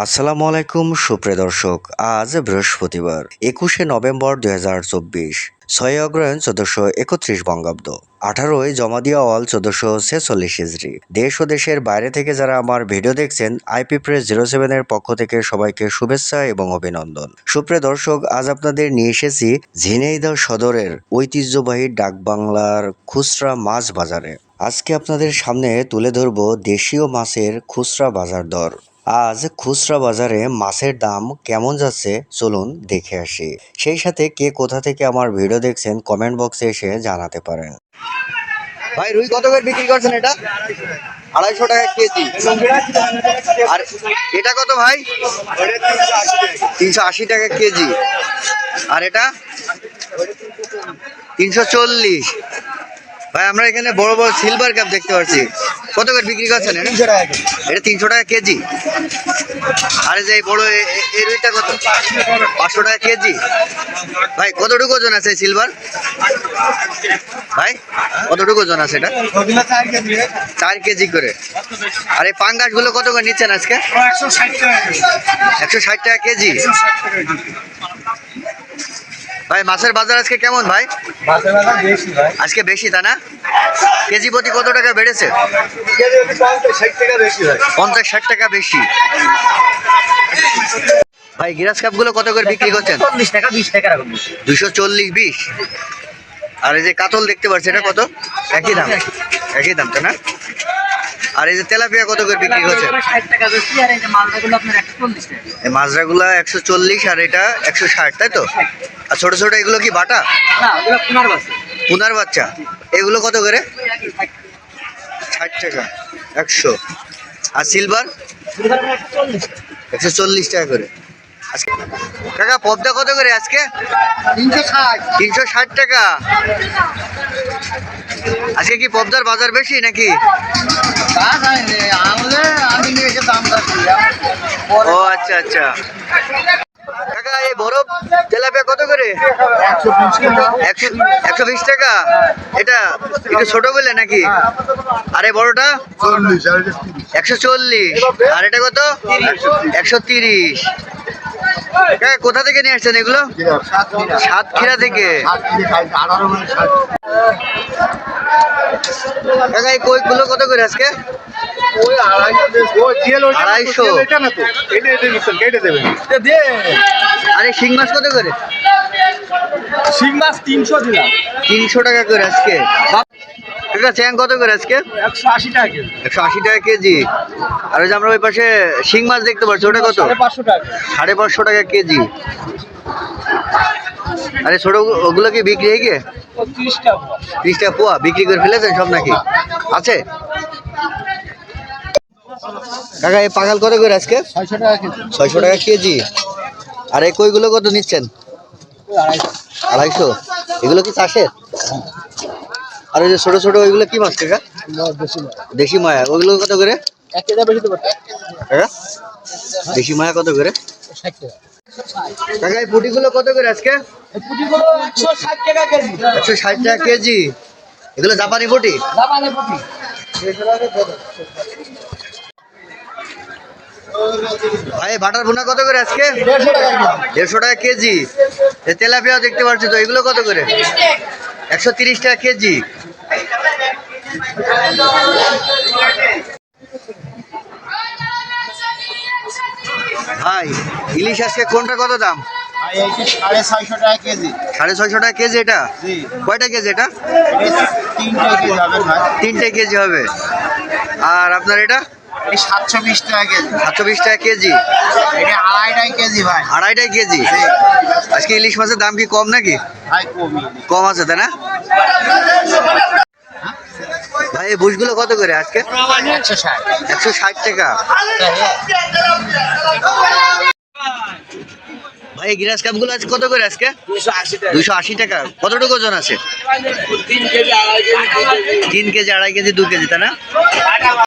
আসসালামু আলাইকুম, সুপ্রিয় দর্শক। আজ বৃহস্পতিবার, একুশে নভেম্বর দুই হাজার চব্বিশ। ছয় অগ্রহায়ণ চোদ্দশো একত্রিশ বঙ্গাব্দ। আঠারোই জমা দিয়া অল চোদ্দশো ছেচল্লিশ ইজরি দেশ ও দেশের বাইরে থেকে যারা আমার ভিডিও দেখছেন আইপি প্রেস জিরো সেভেনের পক্ষ থেকে সবাইকে শুভেচ্ছা এবং অভিনন্দন। সুপ্রিয় দর্শক, আজ আপনাদের নিয়ে এসেছি ঝিনাইদহ সদরের ঐতিহ্যবাহী ডাকবাংলার খুচরা মাছ বাজারে। আজকে আপনাদের সামনে তুলে ধরব দেশীয় মাছের খুচরা বাজার দর। আজ খুচরা বাজারে মাছের দাম কেমন যাচ্ছে চলুন দেখে আসি। সেই সাথে কে কোথা থেকে আমার ভিডিও দেখছেন কমেন্ট বক্সে এসে জানাতে পারেন। ভাই, রুই কত করে বিক্রি করছেন এটা? আড়াইশো টাকা কেজি। আর এটা কত ভাই? তিনশো আশি টাকা কেজি। আর এটা? তিনশো চল্লিশ। ভাই, আমরা এখানে বড় বড় সিলভার কাপ দেখতে পাচ্ছি। কত করে বিক্রি করছেন এটা? এটা তিনশো টাকা কেজি? আরে যে এই বড় এই রুইটা কত? পাঁচশো টাকা কেজি? ভাই কতটুকু ওজন আছে সিলভার ভাই কতটুকু ওজন আছে এটা? চার কেজি করে। আর এই পাঙ্গাসগুলো কত করে নিচ্ছেন আজকে? একশো ষাট টাকা কেজি। ভাই মাছের বাজার আজকে কেমন ভাই? আজকে বেশি তা না? কেজি প্রতি কত টাকা বেড়েছে? পঞ্চাশ ষাট টাকা বেশি ভাই গিরাস কাপগুলো কত করে বিক্রি করছেন? চল্লিশ টাকা বিশ টাকা দুশো চল্লিশ বিশ। আর এই যে কাতল দেখতে পাচ্ছি এটা কত? একই দাম। একই দাম তো না? আর এই যে তেলাপিয়া কত করে বিক্রি করছে মাজরাগুলা একশো চল্লিশ আর এটা একশো ষাট তাই তো? আর ছোট ছোট এগুলো কি বাটা? পুনার বাচ্চা। এগুলো কত করে? ষাট টাকা একশো। আর সিলভার একশো চল্লিশ টাকা করে। আজকে কাকা পদ্মা কত করে আজকে? তিনশো ষাট তিনশো ষাট টাকা। আজকে কি পদ্মার বাজার বেশি নাকি? ও আচ্ছা আচ্ছা। এই বরফ তেলাপিয়া কত করে? একশো বিশ টাকা একশো একশো বিশ টাকা? এটা একটু ছোট বলে নাকি? আরে বড়টা? একশো চল্লিশ। আর এটা কত? একশো তিরিশ। কাকা কোথা থেকে নিয়ে আসছেন এগুলো? সাতক্ষীরা থেকে। কাকা এই কইগুলো কত করে আজকে? ওই আড়াইশো। আড়াইশো। এটা না এটা এটা আরে শিং মাছ কত করে? শিং মাছ তিনশো দিলাম। তিনশো টাকা করে আজকে। কাকা চ্যাং কত করে আজকে? একশো আশি টাকা কেজি। একশো আশি টাকা কেজি। আর ওই যে আমরা ওই পাশে শিং মাছ দেখতে পাচ্ছি ওটা কত? পাঁচশো টাকা। সাড়ে পাঁচশো টাকা কেজি। আরে ছোট ওগুলো কি বিক্রি হয়ে গিয়ে তিরিশ টাকা পোয়া। বিক্রি করে ফেলেছেন সব নাকি? আছে? কাকা এই পাগাল কত করে আজকে? ছয়শো টাকা কেজি। আর এই কইগুলো কত নিচ্ছেন? আড়াইশো। এগুলো কি চাষের? আর ওই যে ছোট ছোট ওইগুলো কি মাছ কাকা? দেশি মায়া। ওইগুলো কত করে? দেশি মায়া কত করে? কাকা, এই পুটিগুলো কত করে আজকে? একশো ষাট টাকা কেজি। এগুলো জাপানি পুটি দামানে পুঁটি? ভাই ভাটার ভুনা কত করে আজকে? দেড়শো টাকা কেজি। তেলাপিয়া দেখতে পাচ্ছি তো এগুলো কত করে? একশো তিরিশ টাকা কেজি। ভাই ইলিশ আজকে কোনটা কত দাম? সাড়ে ছয়শো টাকা কেজি। এটা? কয়টা কেজি এটা? তিনটে কেজি হবে। আর আপনার এটা? সাতশো বিশ টাকা কেজি। সাতশো বিশ টাকা কেজি? এটা আড়াইটাই কেজি ভাই। আড়াইটাই কেজি? আজকে ইলিশ মাছের দাম কি কম নাকি? ভাই কমি কম আছে তাই না? ভাই এই বুশগুলো কত করে আজকে? একশো ষাট। টাকা। ভাই গিরাস কাপগুলো আজ কত করে আজকে? দুশো আশি টাকা। কতটুকু ওজন আছে? তিন কেজি আড়াই কেজি। তিন কেজি আড়াই কেজি দু কেজি তাই না?